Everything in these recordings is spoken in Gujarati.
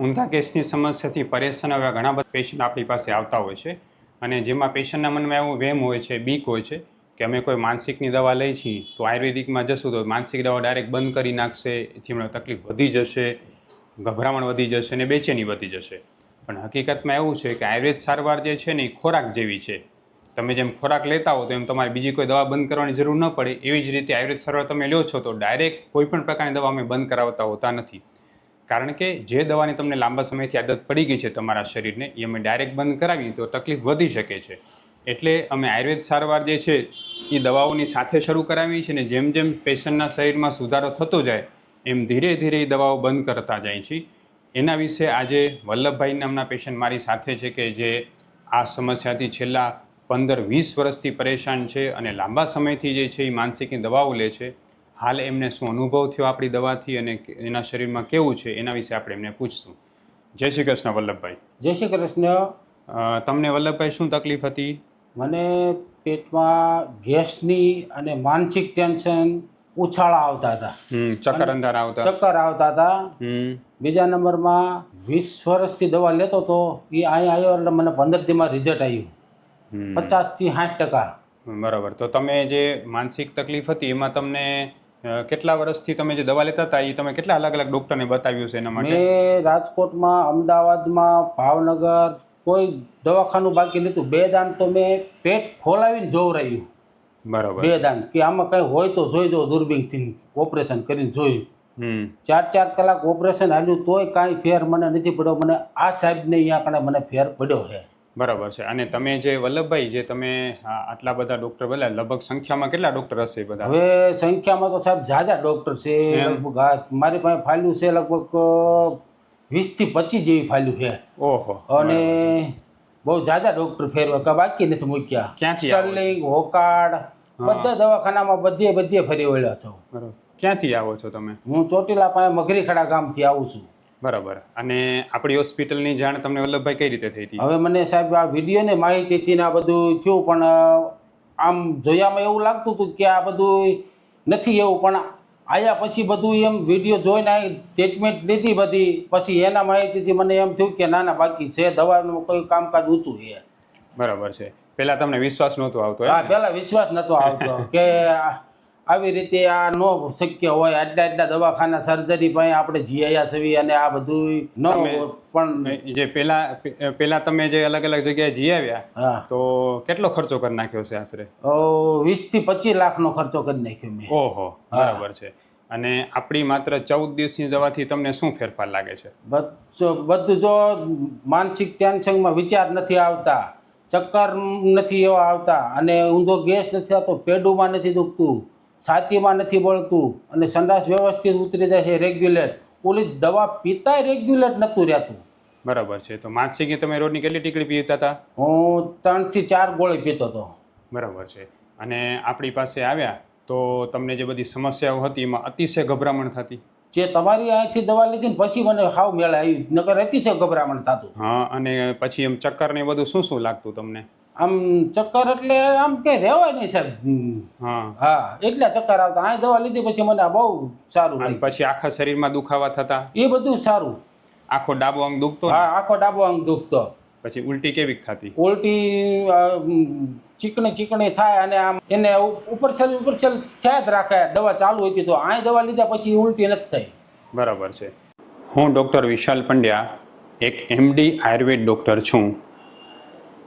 ઊંધા કેસની સમસ્યાથી પરેશાન એવા ઘણા બધા પેશન્ટ આપણી પાસે આવતા હોય છે. અને જેમાં પેશન્ટના મનમાં એવું વહેમ હોય છે, બીક હોય છે કે અમે કોઈ માનસિકની દવા લઈ છીએ, તો આયુર્વેદિકમાં જશું તો માનસિક દવા ડાયરેક્ટ બંધ કરી નાખશે જેમણે તકલીફ વધી જશે, ગભરામણ વધી જશે અને બેચેની વધી જશે. પણ હકીકતમાં એવું છે કે આયુર્વેદ સારવાર જે છે ને એ ખોરાક જેવી છે. તમે જેમ ખોરાક લેતા હો તો એમ તમારે બીજી કોઈ દવા બંધ કરવાની જરૂર ન પડે. એવી જ રીતે આયુર્વેદ સારવાર તમે લ્યો છો તો ડાયરેક્ટ કોઈ પણ પ્રકારની દવા અમે બંધ કરાવતા હોતા નથી. કારણ કે જે દવાની તમને લાંબા સમયથી આદત પડી ગઈ છે તમારા શરીરને, એ અમે ડાયરેક્ટ બંધ કરાવીએ તો તકલીફ વધી શકે છે. એટલે અમે આયુર્વેદ સારવાર જે છે, એ દવાઓની સાથે શરૂ કરાવી છે ને જેમ જેમ પેશન્ટના શરીરમાં સુધારો થતો જાય, એમ ધીરે ધીરે એ દવાઓ બંધ કરતા જાય છે એના વિશે આજે વલ્લભભાઈ નામના પેશન્ટ મારી સાથે છે કે જે આ સમસ્યાથી છેલ્લા પંદર વીસ વર્ષથી પરેશાન છે અને લાંબા સમયથી જે છે એ માનસિકની દવાઓ લે છે. હાલ એમને શું અનુભવ થયો આપણી દવાથી અને એના શરીરમાં કેવું છે એના વિશે આપણે એમને પૂછશું. જય શ્રી કૃષ્ણ વલ્લભભાઈ. જય શ્રી કૃષ્ણ. તમને વલ્લભભાઈ શું તકલીફ હતી? મને પેટમાં ગેસની અને માનસિક ટેન્શન ઉછાળા આવતા હતા. ચક્કર અંધાર આવતા. ચક્કર આવતા હતા. બીજા નંબરમાં વીસ વર્ષથી દવા લેતો હતો. એ અહીંયા આવ્યો એટલે મને પંદર દીમાં રિઝલ્ટ આવ્યું. પચાસથી સાઠ ટકા. બરાબર. તો તમે જે માનસિક તકલીફ હતી એમાં તમને કેટલા વર્ષથી તમે જે દવા લેતા હતા એ તમે કેટલા અલગ અલગ ડૉક્ટરને બતાવ્યું છે એના માટે? મેં રાજકોટમાં અમદાવાદમાં ભાવનગર કોઈ દવાખાનું બાકી નહોતું. બે દાન તો મેં પેટ ખોલાવીને જોઉં રહ્યું. બરાબર. બે દાન કે આમાં કંઈ હોય તો જોઈ જો દૂરબીનથી ઓપરેશન કરીને જોયું. ચાર ચાર કલાક ઓપરેશન હાલ્યું તોય કાંઈ ફેર મને નથી પડ્યો. મને આ સાહેબને અહીંયા કણે મને ફેર પડ્યો છે. બરાબર છે. અને તમે જે વલ્લભભાઈ જે તમે આટલા બધા ડૉક્ટર બોલ્યા લગભગ સંખ્યામાં કેટલા ડૉક્ટર હશે બધા? હવે સંખ્યામાં તો સાહેબ જાજા ડૉક્ટર છે. લગભગ મારી પાસે ફાલ્યું છે લગભગ વીસથી પચીસ જેવી ફાલ્યું છે. ઓહો અને બહુ જાજા ડૉક્ટર ફેરવા. કે બાકી નથી મૂક્યા. ક્યાંથી? સ્ટર્લિંગ હોકાડ બધા દવાખાનામાં બધે બધે ફરી વળ્યા છો. ક્યાંથી આવો છો તમે? હું ચોટીલા પાસે મગરીખડા ગામથી આવું છું. બરાબર. અને આપણી હોસ્પિટલની જાણ તમને વલ્લભભાઈ કઈ રીતે થઈ હતી? હવે મને સાહેબ આ વિડીયોને માહિતીથી ને આ બધું થયું પણ આમ જોયામાં એવું લાગતું હતું કે આ બધું નથી એવું પણ આયા પછી બધું એમ વીડિયો જોઈને ટ્રીટમેન્ટ લીધી બધી પછી એના માહિતીથી મને એમ થયું કે ના ના બાકી છે દવાનું કોઈ કામકાજ ઊંચું છે. બરાબર છે. પહેલાં તમને વિશ્વાસ નહોતો આવતો હા પહેલાં વિશ્વાસ નહોતો આવતો કે આવી રીતે આ ન શક્ય હોય આટલા આટલા દવાખાના સર્જરી પણ આપણે જીઆયા છવી અને આ બધું ન પણ જે પેલા પેલા તમે જે અલગ અલગ જગ્યાએ જી આવ્યા તો કેટલો ખર્ચો કરી નાખ્યો છે આશરે? વીસથી પચીસ લાખનો ખર્ચો કરી નાખ્યો મેં. ઓહો બરાબર છે. અને આપણી માત્ર ચૌદ દિવસની દવાથી તમને શું ફેરફાર લાગે છે? બધું બધું જો માનસિક ટેન્શનમાં વિચાર નથી આવતા ચક્કર નથી એવા આવતા અને ઊંધો ગેસ નથી આવતો પેડુમાં નથી દુખતું છાતીમાં નથી બળતું અને સંડાસ વ્યવસ્થિત ઉતરી જાય છે રેગ્યુલેટ ઓલી દવા પીતાય રેગ્યુલેટ નહોતું રહેતું. બરાબર છે તો માનસિક તમે રોજની કેટલી ટીકડી પીતા હતા હું ત્રણથી ચાર ગોળી પીતો હતો. બરાબર છે અને આપણી પાસે આવ્યા તો તમને જે બધી સમસ્યાઓ હતી એમાં અતિશય ગભરામણ થતી? જે તમારી અહીંથી દવા લીધી ને પછી મને હાવ મેળ આવ્યું નકર અતિશય ગભરામણ થતું. હા અને પછી એમ ચક્કર ને બધું શું શું લાગતું તમને? આમ ચક્કર એટલે આમ કે રહેવાય નહીં સાહેબ. હા. હા એટલા ચક્કર આવતા. આ દવા લીધી પછી મને આ બહુ સારું અને પછી આખા શરીરમાં દુખાવા થતા? એ બધું સારું. આખો ડાબો અંગ દુખતો હા આખો ડાબો અંગ દુખતો. પછી ઉલટી કેવી થતી? ઉલટી ચીકણી ચીકણી થાય અને આમ એને ઉપર છેલ ઉપર છેલ થયા જ રાખે. દવા ચાલુ હતી તો આ દવા લીધા પછી ઉલટી નથી થઈ. બરાબર છે. હું ડૉક્ટર વિશાલ પંડ્યા એક એમડી આયુર્વેદ ડૉક્ટર છું.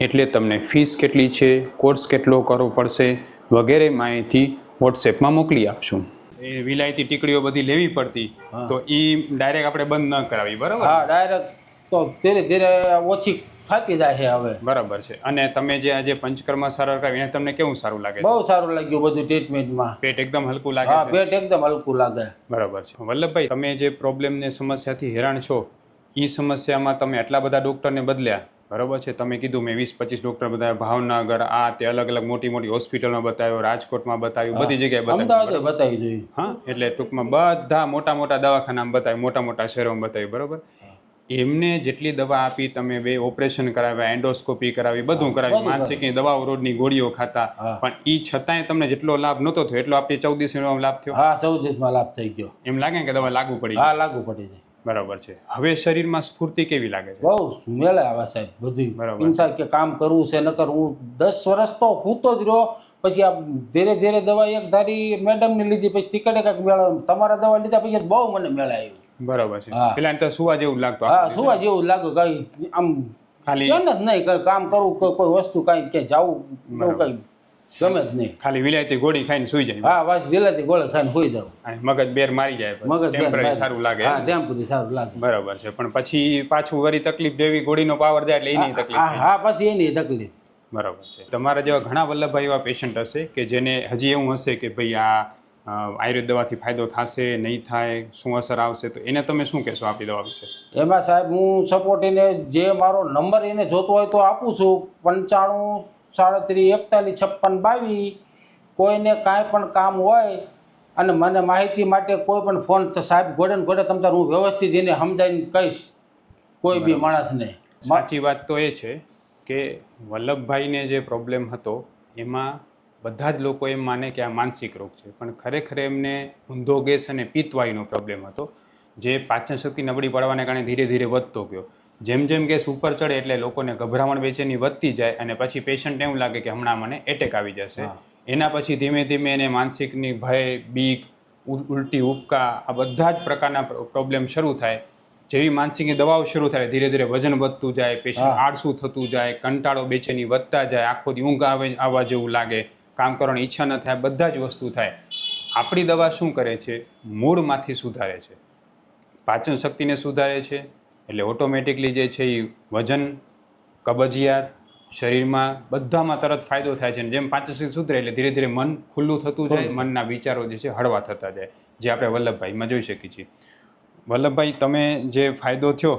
એટલે તમને ફીસ કેટલી છે કોર્સ કેટલો કરવો પડશે વગેરે માહિતી વોટ્સએપમાં મોકલી આપશું. એ વિલાયતી ટીકડીઓ બધી લેવી પડતી તો એ ડાયરેક્ટ આપણે બંધ ન કરાવી બરાબર? હા ડાયરેક્ટ તો ધીરે ધીરે ઓછી થતી જાય છે હવે. બરાબર છે. અને તમે જે આજે પંચકર્મ સારવાર કરાવી એને તમને કેવું સારું લાગે બહુ સારું લાગ્યું બધું ટ્રીટમેન્ટમાં પેટ એકદમ હલકું લાગે હા પેટ એકદમ હલકું લાગે. બરાબર છે. વલ્લભભાઈ તમે જે પ્રોબ્લેમને સમસ્યાથી હેરાન છો એ સમસ્યામાં તમે આટલા બધા ડૉક્ટરને બદલ્યા બરાબર છે? તમે કીધું મેં વીસ પચીસ ડોક્ટર બતાવ્યા ભાવનગર આ તે અલગ અલગ મોટી મોટી હોસ્પિટલમાં બતાવ્યો રાજકોટમાં બતાવ્યું બધી જગ્યાએ બતાવ્યું બતાવી જોઈએ હા એટલે ટૂંકમાં બધા મોટા મોટા દવાખાનામાં બતાવ્યું મોટા મોટા શહેરોમાં બતાવ્યું બરાબર? એમને જેટલી દવા આપી તમે બે ઓપરેશન કરાવ્યા એન્ડોસ્કોપી કરાવી બધું કરાવ્યું માનસિક માનસિકની દવાઓ રોજની ગોળીઓ ખાતા. પણ એ છતાંય તમને જેટલો લાભ નહોતો થયો એટલો આપણે ચૌદ દિવસનો લાભ થયો? હા ચૌદ દિવસમાં લાભ થઈ ગયો. એમ લાગે કે દવા લાગુ પડી? હા લાગુ પડી જાય બરાબર છે. હવે શરીરમાં સ્ફૂર્તિ કેવી લાગે છે? બહુ મેળે આવે સાહેબ બધી. એમ કે કામ કરવું છે નકર હું દસ વર્ષ તો હૂતો જ રહ્યો પછી આ ધીરે ધીરે દવા એક ધારી મેડમને લીધી પછી ટિકટે કાંઈક મેળો તમારા દવા લીધા પછી બહુ મને મેળા આવ્યું બરાબર છે. પેલા તો સુવા જેવું લાગતું હા સુવા જેવું લાગે કઈ આમ ખાલી છે જ નહીં કઈ કામ કરવું કોઈ વસ્તુ કાંઈ ક્યાંય જવું એવું કઈ ગમે જ નહીં. ખાલી વિલાયતી ગોળી ખાઈને સુઈ જાય. હા બસ વિલાતી ગોળી ખાઈને સુઈ જાવ મગજ બેર મારી જાય મગજ ટેમ્પરરી સારું લાગે હા ટેમ્પરરી સારું લાગે. બરાબર છે. પણ પછી પાછું વળી તકલીફ જેવી ગોળીનો પાવર જાય એટલે એની તકલીફ હા પછી એની તકલીફ. બરાબર છે. તમારા જેવા ઘણા વલ્લભભાઈ એવા પેશન્ટ હશે કે જેને હજી એવું હશે કે ભાઈ આ આયુર્વેદ દવાથી ફાયદો થશે નહીં થાય શું અસર આવશે તો એને તમે શું કહેશો આપી દવા વિશે? એમાં સાહેબ હું સપોર્ટ એને જે મારો નંબર એને જોતો હોય તો આપું છું. પંચાણું સાડત્રીસ એકતાલીસ છપ્પન બાવીસ કોઈને કાંઈ પણ કામ હોય અને મને માહિતી માટે કોઈ પણ ફોન સાહેબ ગોડે ને તમતાર હું વ્યવસ્થિત એને સમજાવીને કહીશ. કોઈ બી માણસને સાચી વાત તો એ છે કે વલ્લભભાઈને જે પ્રોબ્લેમ હતો એમાં બધા જ લોકો એમ માને કે આ માનસિક રોગ છે. પણ ખરેખર એમને ઊંધો ગેસ અને પિત્તવાયુનો પ્રોબ્લેમ હતો જે પાચન શક્તિ નબળી પડવાને કારણે ધીરે ધીરે વધતો ગયો. જેમ જેમ કેસ ઉપર ચડે એટલે લોકોને ગભરામણ બેચેની વધતી જાય અને પછી પેશન્ટ એવું લાગે કે હમણાં મને એટેક આવી જશે. એના પછી ધીમે ધીમે એને માનસિકની ભય બીક ઉલટી ઉપકા આ બધા જ પ્રકારના પ્રોબ્લેમ શરૂ થાય. જેવી માનસિકની દવાઓ શરૂ થાય ધીરે ધીરે વજન વધતું જાય પેશન્ટ. આળસું થતું જાય કંટાળો બેચેની વધતા જાય આખો દી ઊંઘ આવે આવવા જેવું લાગે કામ કરવાની ઈચ્છા ન થાય બધા જ વસ્તુ થાય. આપણી દવા શું કરે છે? મૂળમાંથી સુધારે છે. પાચન શક્તિને સુધારે છે. એટલે ઓટોમેટિકલી જે છે એ વજન કબજિયાત શરીરમાં બધામાં તરત ફાયદો થાય છે. અને જેમ પાંચસી સુધરે એટલે ધીરે ધીરે મન ખુલ્લું થતું જાય મનના વિચારો જે છે હળવા થતા જાય જે આપણે વલ્લભભાઈમાં જોઈ શકીએ છીએ. વલ્લભભાઈ તમે જે ફાયદો થયો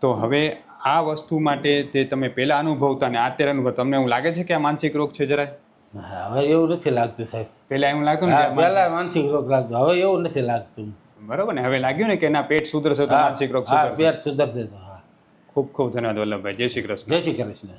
તો હવે આ વસ્તુ માટે તે તમે પહેલાં અનુભવતા ને અત્યારે અનુભવ તમને એવું લાગે છે કે આ માનસિક રોગ છે જરાય? હવે એવું નથી લાગતું સાહેબ. પહેલાં એવું લાગતું પહેલા માનસિક રોગ લાગતો હવે એવું નથી લાગતું. બરોબર ને? હવે લાગ્યું ને કે એના પેટ સુધરશે તો માનસિક રોગ હા, સુધરશે. પેટ સુધરશે તો હા. ખૂબ ખૂબ ધન્યવાદ વલ્લભભાઈ. જય શ્રી કૃષ્ણ. જય શ્રી કૃષ્ણ.